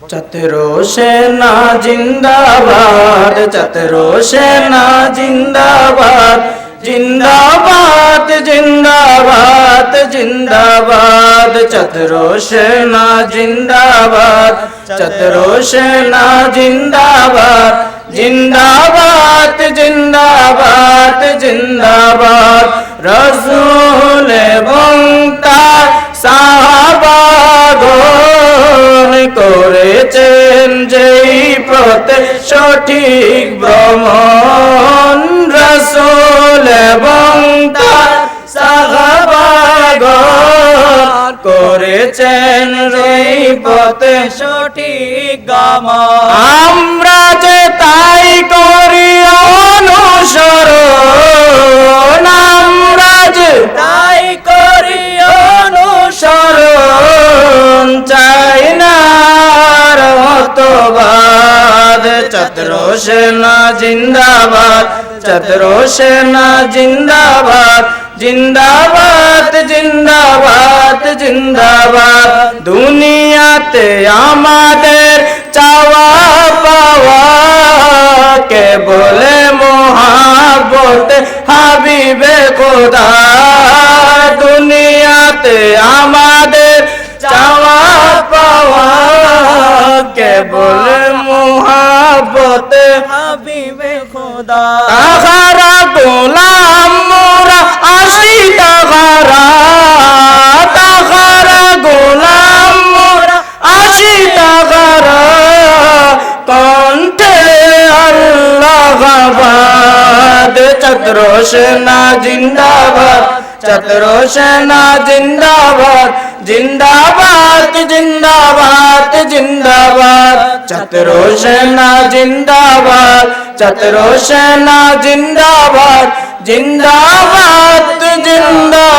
চতরো সেনা জিন্দাবাদ চতরো সেনা জিন্দাবাদ জিন্দাবাদ জিন্দাবাদ জিন্দাবাদ চতরো সেনা জিন্দাবাদ চতরো সেনা জিন্দাবাদ জিন্দাবাদ জিন্দাবাদ জিন্দাবাদ রসুল এবং করেছেন যেই পথে সঠিক ভ্রমণ রসুল এবং তার করেছেন যেই পথে সঠিক গামা আমরা চত্র সেনা জিন্দাবাদ চত্র সেনা জিন্দাবাদ জিন্দাবাদ জিন্দাবাদ জিন্দাবাদ। দুনিয়াতে আমাদের চাওয়া পাওয়া কে বলে মহাবতে হাবিবে খোদা। দুনিয়াতে আমাদের চাওয়া পাওয়া কে বলে গোলাম মোরা আসি তাহারা। তাহারা গোলাম মোরা আসি কণ্ঠে আল্লাহাবাদ সেনা জিন্দাবাদ চত্র সেনা জিন্দাবাদ জিন্দাবাদ চত্র জিন্দাবাদ চত্র জিন্দাবাদ জিন্দাবাদ জিন্দাবাদ